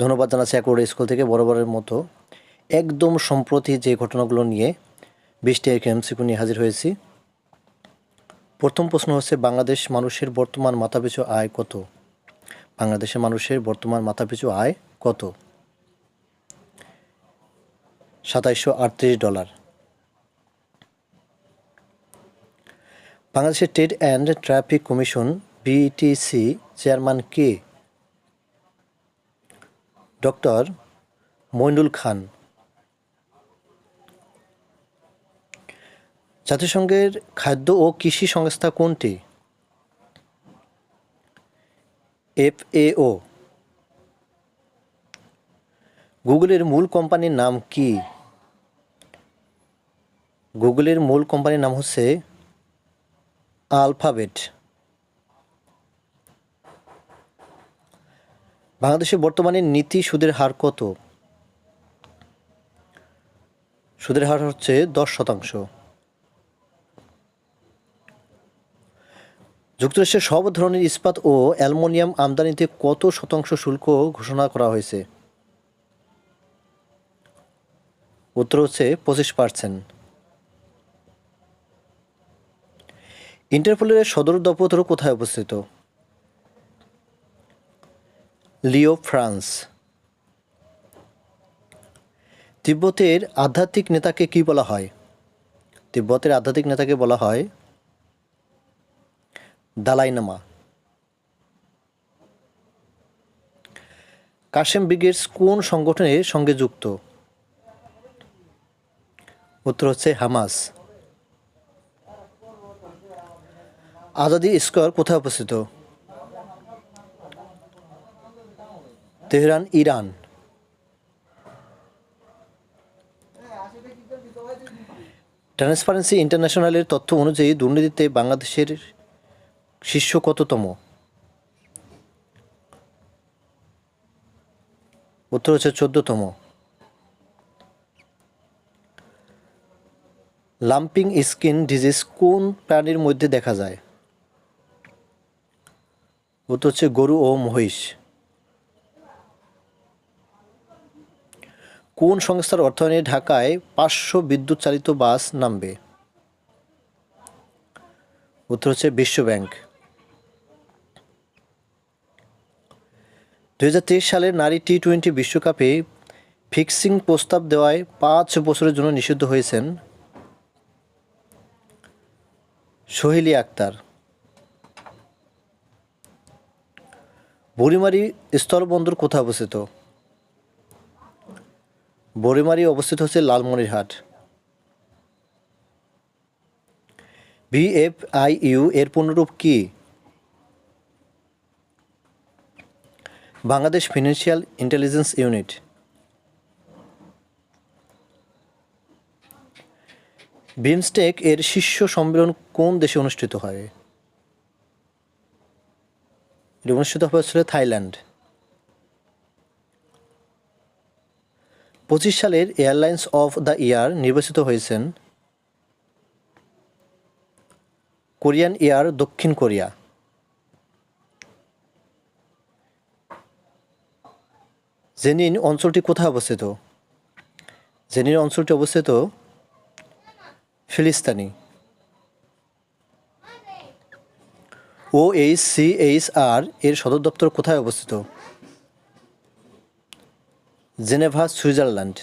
ধন্যবাদ জানাচ্ছি acquired school থেকে বরাবরের মতো। একদম সম্প্রতি যে ঘটনাগুলো নিয়ে বৃষ্টি এক এমসিকু নিয়ে হাজির হয়েছি, প্রথম প্রশ্ন হচ্ছে, বাংলাদেশ মানুষের বর্তমান মাথাপিছু আয় কত? বাংলাদেশের মানুষের বর্তমান মাথাপিছু আয় কত? সাতাইশশো আটত্রিশ ডলার। বাংলাদেশের trade and traffic commission, BTC, chairman K? Doctor Moinul Khan. জাতিসংঘের খাদ্য ও কৃষি সংস্থা কোনটি? এফএও। গুগলের মূল কোম্পানির নাম কি? গুগলের মূল কোম্পানির নাম হচ্ছে আলফাবেট। বাংলাদেশে বর্তমানে নীতি সুদের হার কত? সুদের হার হচ্ছে দশ শতাংশ। যুক্তরাষ্ট্রের সব ধরনের ইস্পাত ও অ্যালুমিনিয়াম আমদানিতে কত শতাংশ শুল্ক ঘোষণা করা হয়েছে? উত্তর হচ্ছে পঁচিশ পার্সেন্ট। ইন্টারপোলের সদর দপ্তর কোথায় অবস্থিত? Lyon France. তিব্বতের আধ্যাত্মিক নেতাকে কি বলা হয়? তিব্বতের আধ্যাত্মিক নেতাকে বলা হয় দালাইনামা কাশেম ব্রিগেডস কোন সংগঠনের সঙ্গে যুক্ত? উত্তর হচ্ছে হামাস। আজাদি স্কোয়ার কোথায় অবস্থিত? Tehran, Iran. ট্রান্সপারেন্সি ইন্টারন্যাশনালের তথ্য অনুযায়ী দুর্নীতিতে বাংলাদেশের শীর্ষ কততম? উত্তর হচ্ছে চোদ্দতম। লাম্পিং স্কিন ডিজিজ কোন প্রাণীর মধ্যে দেখা যায়? উত্তর হচ্ছে গরু ও মহিষ। কোন সংস্থার অর্থায়নে ঢাকায় পাঁচশো বিদ্যুৎ চালিত বাস নামবে? উত্তর হচ্ছে বিশ্ব ব্যাংক দুই সালের নারী টি টোয়েন্টি বিশ্বকাপে ফিক্সিং প্রস্তাব দেওয়ায় পাঁচ বছরের জন্য নিষিদ্ধ হয়েছেন সোহেলি আক্তার। বড়িমারি স্থলবন্দর কোথায় অবস্থিত? বড়িমারি অবস্থিত হচ্ছে লালমনিরহাট। ভিএফআইইউ এর পূর্ণরূপ কি? Bangladesh financial intelligence unit. BIMSTEC এর শীর্ষ সম্মেলন কোন দেশে অনুষ্ঠিত হয়? এটি অনুষ্ঠিত হয়েছিল থাইল্যান্ড। পঁচিশ সালের এয়ারলাইন্স অফ দ্য ইয়ার নির্বাচিত হয়েছেন কোরিয়ান এয়ার দক্ষিণ কোরিয়া। জেনিন অঞ্চলটি কোথায় অবস্থিত? জেনিন অঞ্চলটি অবস্থিত ফিলিস্তানি। O H C H R এর সদর দপ্তর কোথায় অবস্থিত? Geneva Switzerland.